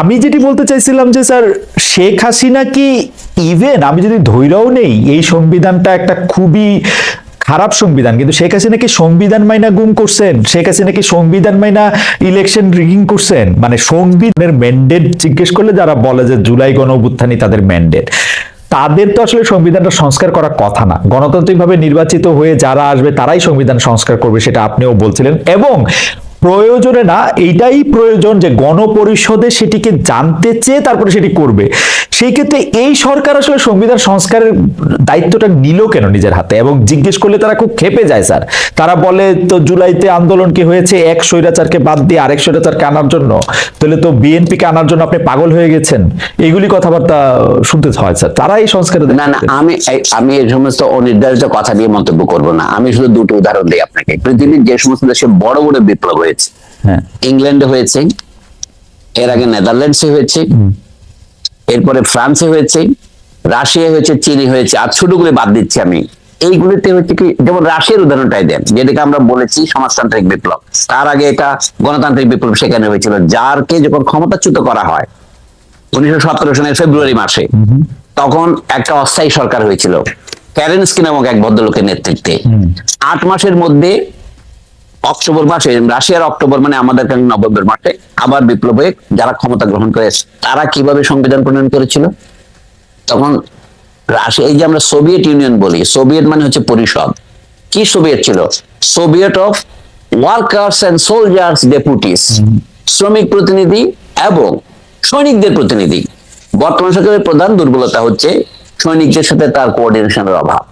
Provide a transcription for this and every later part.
আমি যেটি বলতে চাইছিলাম যে, স্যার, শেখ হাসিনা কি ইভেন আমি যদি ধৈর্যও নেই, এই সংবিধানটা একটা খুবই খারাপ সংবিধান। কিন্তু শেখ হাসিনা কি সংবিধান মাইনা গুম করছেন? শেখ হাসিনা কি সংবিধান মাইনা ইলেকশন রিগিং করছেন? মানে সংবিধানের ম্যান্ডেট জিজ্ঞেস করলে যারা বলে যে জুলাই গণ তাদের ম্যান্ডেট তাদের তো আসলে সংবিধানটা সংস্কার করার কথা না। গণতান্ত্রিকভাবে নির্বাচিত হয়ে যারা আসবে, তারাই সংবিধান সংস্কার করবে, সেটা আপনিও বলছিলেন। এবং প্রয়োজনে না এইটাই প্রয়োজন যে গণপরিষদে সেটিকে জানতে চেয়ে তারপরে সেটি করবে। সেই ক্ষেত্রে এই সরকার আসলে সংবিধান সংস্কারের দায়িত্বটা নিল কেন নিজের হাতে? এবং জিজ্ঞেস করলে তারা খুব খেপে যায় স্যার। তারা বলে তো জুলাইতে আন্দোলন কি হয়েছে? এক স্বৈরাচারকে বাদ দিয়ে আরেক স্বৈরাচারকে আনার জন্য? তাহলে তো বিএনপিকে আনার জন্য আপনি পাগল হয়ে গেছেন। এগুলি কথাবার্তা শুনতে হয় স্যার। তারা এই সংস্কারে না না আমি আমি এই সমস্ত অনির্ধারিত কথা নিয়ে মন্তব্য করব না। আমি শুধু দুটো উদাহরণ দিই আপনাকে। পৃথিবীর যে সমস্ত দেশে বড় বড় বিপ্লব হয়েছে হ্যাঁ। ইংল্যান্ডে হয়েছে এর আগে নেদারল্যান্ডসে হয়েছে এরপরে ফ্রান্সে হয়েছে রাশিয়া হয়েছে চীনে হয়েছে। আর ছোটগুলো বাদ দিচ্ছি আমি। এইগুলিতে হচ্ছে কি যেমন রাশিয়ার উদাহরণটাই দেন যেটাকে আমরা বলেছি সমাজতান্ত্রিক বিপ্লব। তার আগে এটা গণতান্ত্রিক বিপ্লব সেখানে হয়েছিল যারকে যখন ক্ষমতাচ্যুত করা হয় উনিশশো সতেরো সনের ফেব্রুয়ারি মাসে তখন একটা অস্থায়ী সরকার হয়েছিল ক্যারেন্সকি নামক এক ভদ্রলোকের নেতৃত্বে। আট মাসের মধ্যে অক্টোবর মাসে, রাশিয়ার অক্টোবর মানে আমাদের এখানে নভেম্বর মাসে? আবার বিপ্লব যারা ক্ষমতা গ্রহণ করে তারা কীভাবে সংবিধান প্রণয়ন করেছিল? তখন রাশিয়া এই যে আমরা সোভিয়েত ইউনিয়ন বলি, সোভিয়েত মানে হচ্ছে পরিষদ। কি সোভিয়েত ছিল? Soviet of workers and soldiers deputies, শ্রমিক প্রতিনিধি এবং সৈনিকদের প্রতিনিধি। বর্তমান সরকারের প্রধান দুর্বলতা হচ্ছে সৈনিকদের সাথে তার কোঅর্ডিনেশনের অভাব।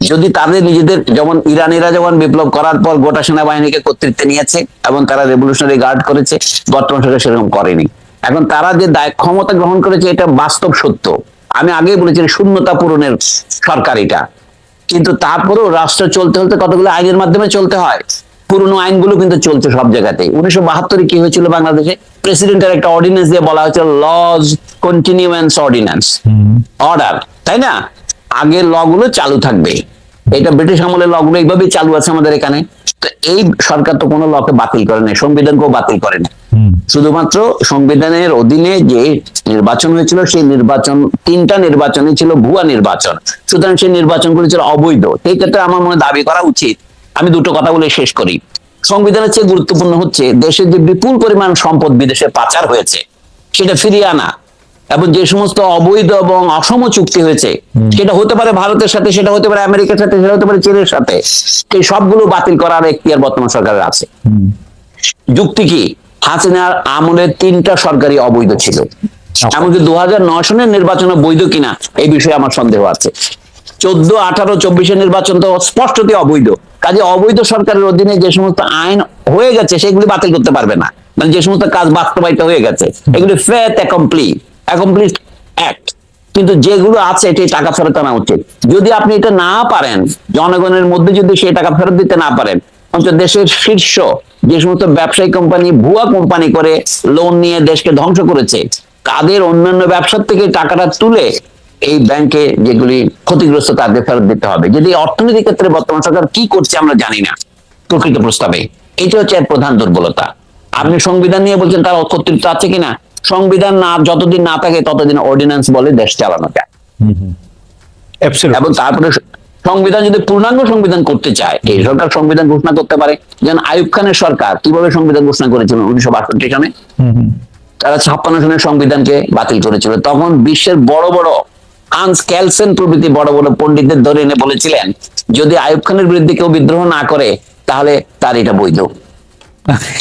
যদি তাদের নিজেদের যেমন ইরানিরা যেমন বিপ্লব করার পর গোটা সেনাবাহিনীকে কর্তৃত্বে নিয়েছে এবং তারা রেভলিউশনারি গার্ড করেছে বর্তমান সরকার সেরকম করেনি। এখন তারা যে দায় ক্ষমতা গ্রহণ করেছে এটা বাস্তব সত্য। আমি আগেই বলেছি শূন্যতা পূরণের সরকার এটা। কিন্তু তারপরেও রাষ্ট্র চলতে হতে কতগুলো আইনের মাধ্যমে চলতে হয়? পুরনো আইনগুলো কিন্তু চলছে সব জায়গাতেই। উনিশশো বাহাত্তরে কি হয়েছিল বাংলাদেশে? প্রেসিডেন্টের একটা অর্ডিন্যান্স দিয়ে বলা হয়েছিল লজ কন্টিনিউয়েন্স অর্ডিন্যান্স অর্ডার তাই না? আগে ল গুলো চালু থাকবে। এটা ব্রিটিশ আমলের ল গুলো এইভাবেই চালু আছে আমাদের এখানে। তো এই সরকার তো কোনো লকে বাতিল করে নাই সংবিধানকেও বাতিল করে না শুধুমাত্র সংবিধানের অধীনে যে নির্বাচন হয়েছিল সেই নির্বাচন তিনটা নির্বাচনই ছিল ভুয়া নির্বাচন। সুতরাং সেই নির্বাচনগুলি ছিল অবৈধ। সেই ক্ষেত্রে আমার মনে দাবি করা উচিত। আমি দুটো কথা বলে শেষ করি। সংবিধানের চেয়ে গুরুত্বপূর্ণ হচ্ছে দেশের যে বিপুল পরিমাণ সম্পদ বিদেশে পাচার হয়েছে সেটা ফিরিয়ে আনা। এবং যে সমস্ত অবৈধ এবং অসম চুক্তি হয়েছে সেটা হতে পারে ভারতের সাথে সেটা হতে পারে আমেরিকার সাথে সেটা হতে পারে চীনের সাথে সেই সবগুলো বাতিল করার এখতিয়ার বর্তমান সরকারের আছে। যুক্তি কি? হাসিনার আমলের তিনটা সরকারি অবৈধ ছিল। এমনকি দু হাজার নয় সনের নির্বাচন বৈধ কিনা এই বিষয়ে আমার সন্দেহ আছে। চোদ্দ আঠারো চব্বিশের নির্বাচন তো স্পষ্টতই অবৈধ। কাজে অবৈধ সরকারের অধীনে যে সমস্ত আইন হয়ে গেছে সেগুলি বাতিল করতে পারবে না। মানে যে সমস্ত কাজ বাস্তবায়িত হয়ে গেছে এগুলি ফেথ অ্যাকমপ্লি অ্যাকমপ্লিট অ্যাক্ট কিন্তু যেগুলো আছে, এটি টাকা ফেরত আনা উচিত। যদি আপনি এটা না পারেন, জনগণের মধ্যে যদি সেই টাকা ফেরত দিতে না পারেন, অন্তত দেশের শীর্ষ যে সমস্ত ব্যবসায়ী কোম্পানি, ভুয়া কোম্পানি করে লোন নিয়ে দেশকে ধ্বংস করেছে, তাদের অন্যান্য ব্যবসার থেকে টাকাটা তুলে এই ব্যাংকে যেগুলি ক্ষতিগ্রস্ত, তাদের ফেরত দিতে হবে। যদি অর্থনীতির ক্ষেত্রে বর্তমান সরকার কি করছে, আমরা জানি না। প্রকৃত প্রস্তাবে। এটা হচ্ছে এর প্রধান দুর্বলতা। আপনি সংবিধান নিয়ে বলছেন, তার কর্তৃত্ব আছে কিনা? সংবিধান না যতদিন না থাকে ততদিন অর্ডিন্যান্স বলে দেশ চালানো যায়। এবং তারপরে সংবিধান যদি পূর্ণাঙ্গ সংবিধান করতে চায় এই সরকার সংবিধান ঘোষণা করতে পারে। যেন আইয়ুব খানের সরকার কীভাবে সংবিধান ঘোষণা করেছিল উনিশশো বাষট্টি সনে তারা ছাপ্পান্ন সনের সংবিধানকে বাতিল করেছিল। তখন বিশ্বের বড় বড় হান্স ক্যালসেন প্রভৃতি বড় বড় পণ্ডিতদের ধরে এনে বলেছিলেন যদি আয়ুব খানের বিরুদ্ধে কেউ বিদ্রোহ না করে তাহলে তার এটা বৈধ।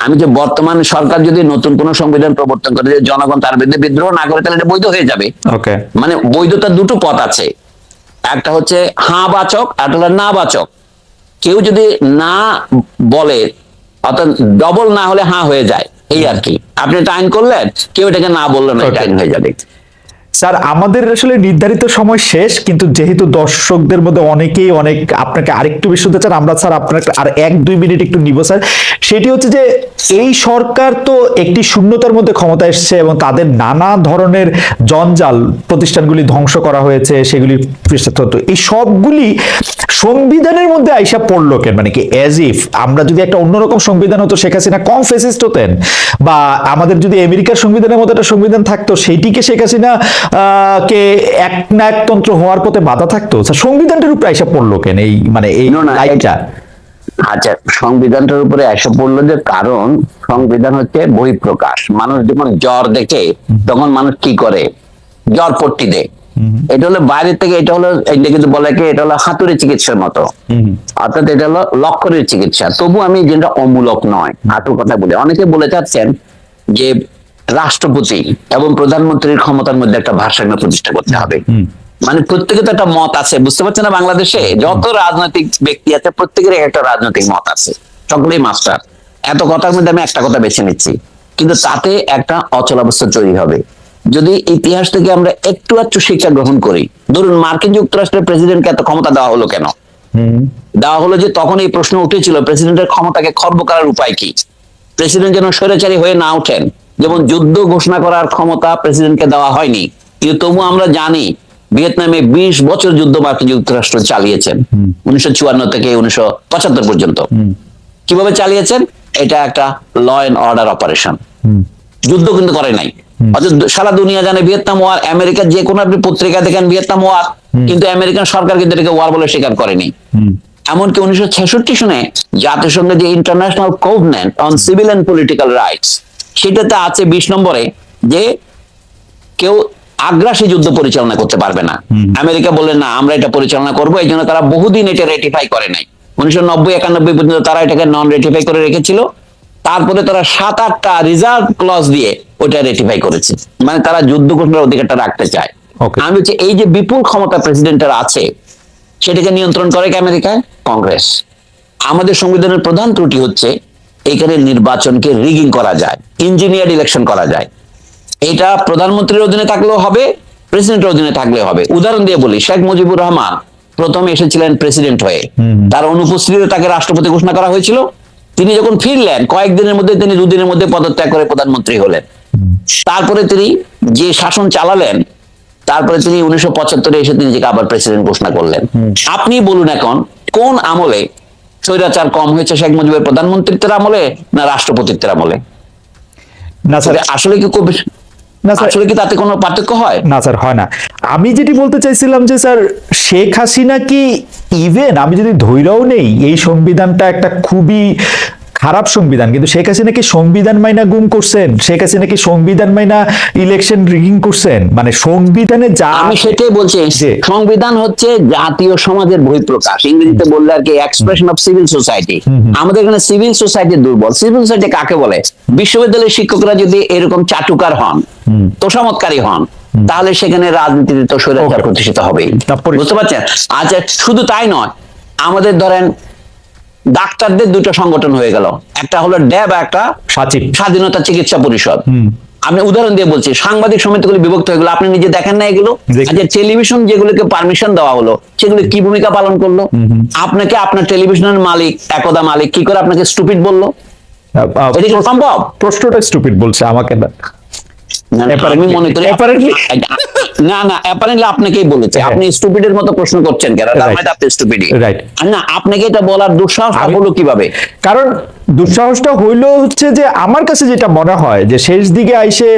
আমি যে বর্তমান সরকার যদি নতুন কোন সংবিধান প্রবর্তন করে যে জনগণ তার বিরুদ্ধে বিদ্রোহ না করে তাহলে এটা বৈধ হয়ে যাবে। ওকে। মানে বৈধতার দুটো পথ আছে। একটা হচ্ছে হাঁ বাচক আর না বাচক। কেউ যদি না বলে অর্থাৎ ডবল না হলে হাঁ হয়ে যায় এই আর কি। আপনি এটা আইন করলেন কেউ এটাকে না বললেন এটা আইন হয়ে যাবে। স্যার, আমাদের আসলে নির্ধারিত সময় শেষ, কিন্তু যেহেতু দর্শকদের মধ্যে অনেকেই অনেক আপনাকে আরেকটু বেশি শুনতে চান, আমরা স্যার আপনার আর এক দুই মিনিট একটু নিব, স্যার। সেটি হচ্ছে যে এই সরকার তো একটি শূন্যতার মধ্যে ক্ষমতা এসছে এবং তাদের নানা ধরনের জঞ্জাল প্রতিষ্ঠানগুলি ধ্বংস করা হয়েছে, সেগুলি এই সবগুলি সংবিধানের মধ্যে আইসা পড়ল কেন? মানে কি অ্যাজ ইফ আমরা যদি একটা অন্যরকম সংবিধান হতো, শেখ হাসিনা কম ফেসিস্ট হতেন বা আমাদের যদি আমেরিকার সংবিধানের মতো একটা সংবিধান থাকতো সেইটিকে শেখ হাসিনা কে এক না একতন্ত্র হওয়ার পথে বাধা থাকতো? সংবিধানটার উপরে এসে পড়ল কেন? এই মানে এই লাইটটা আচ্ছা সংবিধানটার উপরে এসে পড়ল যে কারণ সংবিধান হচ্ছে বহিঃপ্রকাশ। মানুষ যখন জ্বর দেখে তখন মানুষ কি করে? জ্বর পট্টি দেয়। এটা হলো বাইরে থেকে এটা হলো এটা কিন্তু বলে কি এটা হলো হাতুড়ি চিকিৎসার মতো। অর্থাৎ এটা হলো লক্ষণের চিকিৎসা। তবু আমি যেটা অমূলক নয় হাঁটুর কথা বলি। অনেকে বলে চাচ্ছেন যে রাষ্ট্রপতি এবং প্রধানমন্ত্রীর ক্ষমতার মধ্যে একটা ভারসাম্য প্রতিষ্ঠা করতে হবে। মানে প্রত্যেকে তো একটা মত আছে বুঝতে পারছেন না বাংলাদেশে? যত রাজনৈতিক ব্যক্তি আছে প্রত্যেকের একটা রাজনৈতিক মত আছে। সকলেই মাস্টার। এত কথার মধ্যে আমি একটা কথা বেছে নিচ্ছি। কিন্তু তাতে একটা অচলাবস্থা তৈরি হবে। যদি ইতিহাস থেকে আমরা একটু একটু শিক্ষা গ্রহণ করি ধরুন মার্কিন যুক্তরাষ্ট্রের প্রেসিডেন্টকে এত ক্ষমতা দেওয়া হলো কেন? দেওয়া হলো যে তখন এই প্রশ্ন উঠেছিল প্রেসিডেন্টের ক্ষমতাকে খর্ব করার উপায় কি? প্রেসিডেন্ট যেন স্বৈরাচারী হয়ে না ওঠেন। যেমন যুদ্ধ ঘোষণা করার ক্ষমতা প্রেসিডেন্টকে দেওয়া হয়নি। কিন্তু তবু আমরা জানি ভিয়েতনামে বিশ বছর যুদ্ধ মার্কিন যুক্তরাষ্ট্র চালিয়েছেন। উনিশশো চুয়ান্ন থেকে উনিশশো পঁচাত্তর পর্যন্ত। কীভাবে চালিয়েছেন? এটা একটা ল অ্যান্ড অর্ডার অপারেশন যুদ্ধ কিন্তু করে নাই। অথচ সারা দুনিয়া জানে ভিয়েতনাম ওয়ার আমেরিকার যে কোনো আপনি পত্রিকা দেখেন ভিয়েতনাম ওয়ার কিন্তু আমেরিকান সরকার কিন্তু এটাকে ওয়ার বলে স্বীকার করেনি। এমনকি উনিশশো ছেষট্টি সনে জাতিসংঘের যে international covenant on civil and political rights সেটাতে আছে বিশ নম্বরে যে কেউ আগ্রাসী যুদ্ধ পরিচালনা করতে পারবে না। আমেরিকা বললেন না আমরা এটা পরিচালনা করব। এই জন্য তারা বহুদিন এটা রেটিফাই করে নাই। উনিশশো নব্বই একানব্বই পর্যন্ত তারা এটাকে নন রেটিফাই করে রেখেছিল। তারপরে তারা সাত আটটা রিজার্ভ ক্লজ দিয়ে ওটা রেটিফাই করেছে। মানে তারা যুদ্ধ ঘোষণার অধিকারটা রাখতে চায়। আমি হচ্ছে এই যে বিপুল ক্ষমতা প্রেসিডেন্টের আছে সেটাকে নিয়ন্ত্রণ করে কি আমেরিকায়? কংগ্রেস। আমাদের সংবিধানের প্রধান ত্রুটি হচ্ছে এখানে নির্বাচনকে রিগিং করা যায় ইঞ্জিনিয়ার ইলেকশন করা যায়। এটা প্রধানমন্ত্রীর অধীনে থাকলেও হবে প্রেসিডেন্টের অধীনে থাকলে হবে। উদাহরণ দিয়ে বলি শেখ মুজিবুর রহমান প্রথমে এসেছিলেন প্রেসিডেন্ট হয়ে। তার অনুপস্থিতিতে তাকে রাষ্ট্রপতি ঘোষণা করা হয়েছিল। তিনি যখন ফিরলেন কয়েকদিনের মধ্যে তিনি দুদিনের মধ্যে পদত্যাগ করে প্রধানমন্ত্রী হলেন। তারপরে তিনি যে শাসন চালালেন তারপরে তিনি উনিশশো পঁচাত্তরে এসে তিনি নিজেকে আবার প্রেসিডেন্ট ঘোষণা করলেন। আপনি বলুন এখন কোন আমলে স্বৈরাচার কম হয়েছে শেখ মুজিবের প্রধানমন্ত্রীত্বের আমলে না রাষ্ট্রপতিত্বের আমলে? না স্যার। আসলে কি খুব না স্যার। আসলে কি তাতে কোনো পার্থক্য হয়? না স্যার হয় না। আমি যেটি বলতে চাইছিলাম যে স্যার শেখ হাসিনা কি ইভেন আমি যদি ধৈর্যও নেই এই সংবিধানটা একটা খুবই খারাপ সংবিধান। কিন্তু শেখ হাসিনা কি সংবিধান মাইনা গুম করছেন? শেখ হাসিনা কি সংবিধান মাইনা ইলেকশন রিগিং করছেন? মানে সংবিধানে যা আমি সেটাই বলছি সংবিধান হচ্ছে জাতীয় সমাজের বহিঃপ্রকাশ। ইংরেজিতে বললে আর কি এক্সপ্রেশন অফ সিভিল সোসাইটি আমাদের এখানে সিভিল সোসাইটি দুর্বল। সিভিল সোসাইটি কাকে বলে? বিশ্ববিদ্যালয়ের শিক্ষকরা যদি এরকম চাটুকার হন তোষামতকারী হন তাহলে সেখানে রাজনীতিতে তো স্বৈরাচার প্রতিষ্ঠিত হবেই। বুঝতে পারছেন? আচ্ছা শুধু তাই নয় আমাদের ধরেন ডাক্তারদের দুটো সংগঠন হয়ে গেল। একটা হলো ড্যাব একটা স্বাধীনতা চিকিৎসা পরিষদ। আমি উদাহরণ দিয়ে বলছি সাংবাদিক সমিতিগুলি বিভক্ত হয়ে গেলো। আপনি নিজে দেখেন না এগুলো। আচ্ছা টেলিভিশন যেগুলোকে পারমিশন দেওয়া হলো সেগুলো কি ভূমিকা পালন করল? আপনাকে আপনার টেলিভিশনের মালিক একদা মালিক কি করে আপনাকে স্টুপিড বলল? এটা সম্ভব? প্রশ্নটা স্টুপিড বলছে আমাকে না। আমি মনে করি না না অ্যাপারেন্টলি আপনাকেই বলেছে। আপনি স্টুপিডের মতো প্রশ্ন করছেন কেন? তার মানে আপনি স্টুপিডই না আপনাকে এটা বলার দুঃসাহস হলো কীভাবে? কারণ দুঃসাহসটা হইল হচ্ছে যে আমার কাছে যেটা মনে হয় যে শেষ দিকে আইসে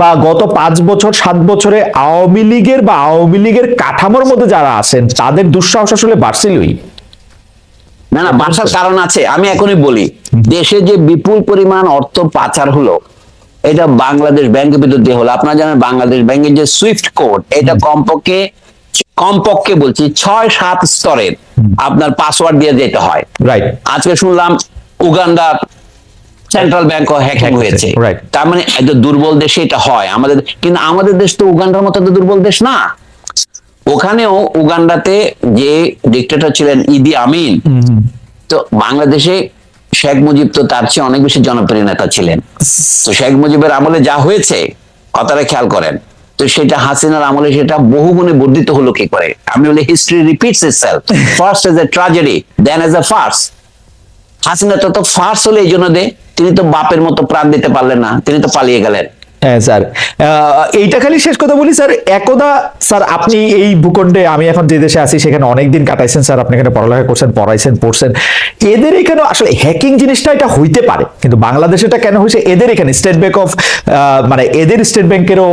বা গত পাঁচ বছর সাত বছরে আওয়ামী লীগের বা আওয়ামী লীগের কাঠামোর মধ্যে যারা আছেন তাদের দুঃসাহস আসলে বাড়ছিলই। না না বাসার কারণ আছে। আমি এখনই বলি দেশে যে বিপুল পরিমাণ অর্থ পাচার হলো এটা বাংলাদেশ ব্যাংকের ভিতর দিয়ে হলো। আপনারা জানেন বাংলাদেশ ব্যাংকের যে সুইফট কোড এটা কমপক্ষে কমপক্ষে বলছি ছয় সাত স্তরের আপনার পাসওয়ার্ড দিয়ে যেতে হয়। রাইট আজকে শুনলাম উগান্ডার সেন্ট্রাল ব্যাংক হ্যাক হ্যাক হয়েছে. তার মানে এত দুর্বল দেশে এটা হয়। আমাদের কিন্তু আমাদের দেশ তো উগান্ডার মতো তো দুর্বল দেশ না। ওখানেও উগান্ডাতে যে ডিক্টেটর ছিলেন ইদি আমিন তো বাংলাদেশে শেখ মুজিব তো তার চেয়ে অনেক বেশি জনপ্রিয় নেতা ছিলেন। তো শেখ মুজিবের আমলে যা হয়েছে, কথাটা খেয়াল করেন। তো সেটা হাসিনার আমলে সেটা বহু গুণে বর্ধিত হলো কি করে? আমি বলি history repeats itself first as a tragedy then as a farce Hasina তো তো ফার্স হলে এই জন্য দে তিনি তো বাপের মতো প্রাণ দিতে পারলেন না, তিনি তো পালিয়ে গেলেন। হ্যাঁ স্যার। এইটা খালি শেষ কথা বলি, স্যার। একদা, স্যার, আপনি এই ভূখণ্ডে, আমি এখন যে দেশে আছি, সেখানে অনেক দিন কাটাইছেন, স্যার। আপনি এখানে পড়ালেখা করছেন, পড়াইছেন, পড়ছেন। এদের এখানে আসলে হ্যাকিং জিনিসটা এটা হইতে পারে। কিন্তু বাংলাদেশে এটা কেন হয়েছে? এদের এখানে স্টেট ব্যাংক অফ মানে এদের স্টেট ব্যাংকেরও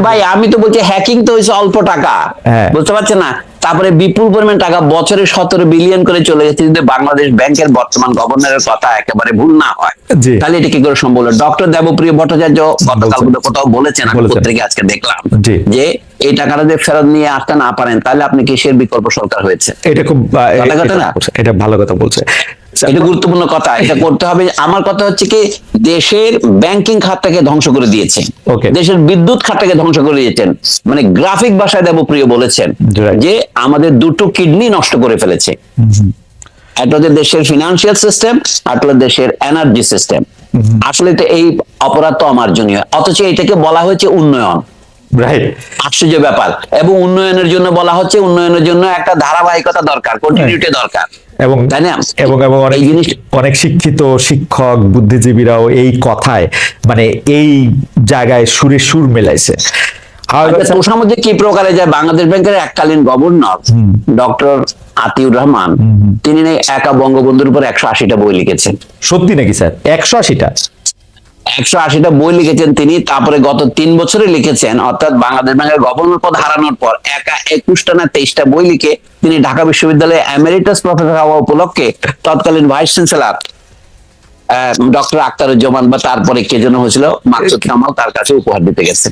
ভাই আমি তো বলছি হ্যাকিং তো হয়েছে অল্প টাকা। হ্যাঁ। বুঝতে পারছেন না? তারপরে বিপুল পরিমাণ টাকা বছরে সতেরো বিলিয়ন করে চলে গেছে যদি বাংলাদেশ ব্যাংকের বর্তমান গভর্নরের কথা একেবারে ভুল না হয় তাহলে এটা কি করে সম্ভব ডক্টর দেবপ্রিয় ভট্টাচার্য গতকাল কোথাও বলেছেন আমি। পত্রিকা আজকে দেখলাম যে এই টাকাটা যে ফেরত নিয়ে আসতে না পারেন তাহলে আপনি কিসের বিকল্প সরকার হয়েছে? এটা খুব ভালো কথা এটা- না? এটা ভালো কথা বলছে। এটা গুরুত্বপূর্ণ কথা এটা করতে হবে। আমার কথা হচ্ছে কি দেশের ব্যাংকিং খাতটাকে ধ্বংস করে দিয়েছে। দেশের বিদ্যুৎ খাতটাকে ধ্বংস করে দিয়েছেন। মানে গ্রাফিক ভাষায় দেবপ্রিয় বলেছেন যে আমাদের দুটো কিডনি নষ্ট করে ফেলেছে। একটা হচ্ছে দেশের ফিনান্সিয়াল সিস্টেম আর দেশের এনার্জি সিস্টেম আসলে তো এই অপরাধ তো অমার্জনীয় অথচ এটাকে বলা হয়েছে উন্নয়ন। আশ্চর্য ব্যাপার। এবং উন্নয়নের জন্য বলা হচ্ছে উন্নয়নের জন্য একটা ধারাবাহিকতা দরকার কন্টিনিউটি দরকার। এবং? এবং এবং অনেক জিনিস- অনেক শিক্ষিত শিক্ষক বুদ্ধিজীবীরাও এই কথায় মানে এই জায়গায় সুরে সুর মেলাইছে। However, আচ্ছা, কি প্রকারে যায়? বাংলাদেশ ব্যাংকের এককালীন গভর্নর ডক্টর আতিউর রহমান তিনি একা বঙ্গবন্ধুর উপর একশো আশিটা বই লিখেছেন। সত্যি নাকি স্যার? একশো আশিটা? একশো আশিটা বই লিখেছেন তিনি, তারপরে গত তিন বছরে লিখেছেন, অর্থাৎ বাংলাদেশ ব্যাংকের গভর্নর পদ হারানোর পর একা একুশটা না তেইশটা বই লিখে তিনি ঢাকা বিশ্ববিদ্যালয়ে এমেরিটাস প্রফেসর হওয়া উপলক্ষে তৎকালীন ভাইস চ্যান্সেলর ডক্টর আক্তারুজ্জামান বা তারপরে কে যেন হয়েছিল, মাকসুদ কামাল তার কাছে উপহার দিতে গেছে।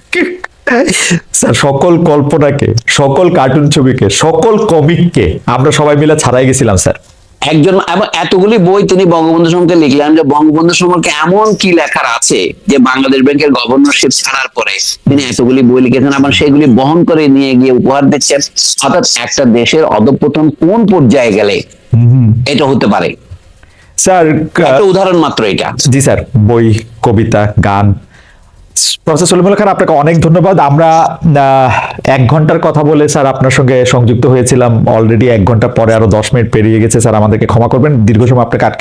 সকল কল্পনাকে, সকল কার্টুন ছবিকে, সকল কমিককে আমরা সবাই মিলে ছাড়াই গেছিলাম, স্যার। একজন এবং এতগুলি বই তিনি বঙ্গবন্ধু সম্পর্কে লিখলেন যে বঙ্গবন্ধু সম্পর্কে এমন কি লেখার আছে যে বাংলাদেশ ব্যাংকের গভর্নরশিপ ছাড়ার পরে তিনি এতগুলি বই লিখেছেন আবার সেগুলি বহন করে নিয়ে গিয়ে উপহার দিচ্ছেন। অর্থাৎ একটা দেশের অধপতন কোন পর্যায়ে গেলে এটা হতে পারে? স্যার উদাহরণ মাত্র এটা। জি স্যার বই কবিতা গান প্রফেসর সলিমুল খান, আপনাকে অনেক ধন্যবাদ। আমরা এক ঘণ্টার কথা বলে স্যার আপনার সঙ্গে সংযুক্ত হয়েছিলাম। অলরেডি এক ঘণ্টা পরে আরও দশ মিনিট পেরিয়ে গেছে। স্যার, আমাদেরকে ক্ষমা করবেন। দীর্ঘ সময় আপনাকে আটকে